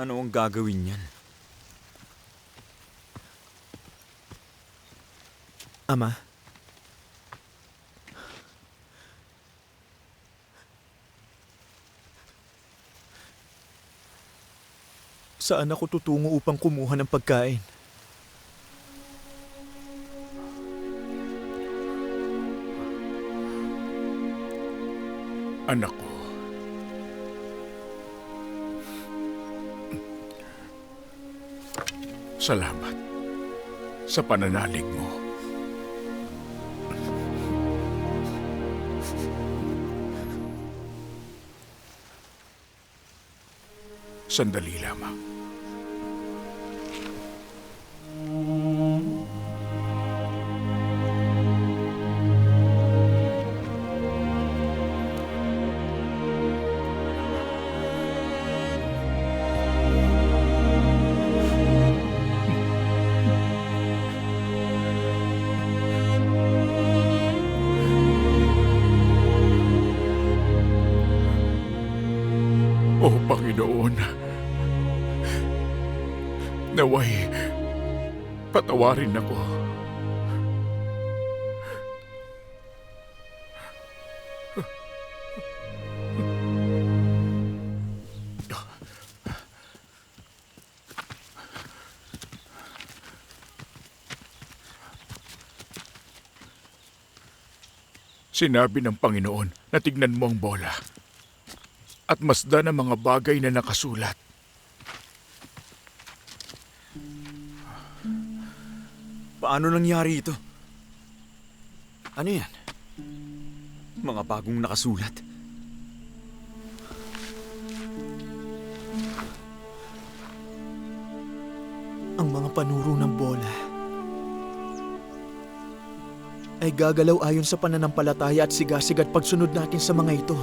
Ano ang gagawin niyan? Ama, saan ako tutungo upang kumuha ng pagkain? Anak Salamat sa pananalig mo. Sandali lamang. Panginoon, naway patawarin ako. Sinabi ng Panginoon na tignan mo ang bola at masdan ang mga bagay na nakasulat. Paano nangyari ito? Ano yan? Mga bagong nakasulat. Ang mga panuro ng bola ay gagalaw ayon sa pananampalataya at sigasig at pagsunod natin sa mga ito.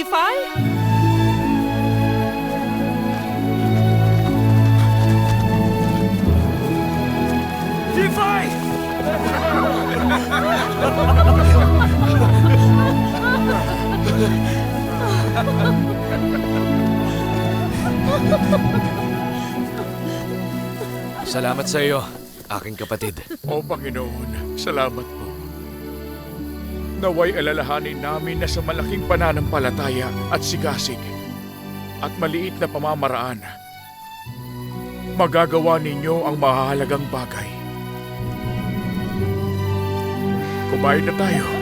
Nephi? Salamat sa iyo, aking kapatid. O Panginoon, salamat. Naway alalahanin namin na sa malaking pananampalataya at sigasig at maliit na pamamaraan, magagawa ninyo ang mahalagang bagay. Kumain na tayo.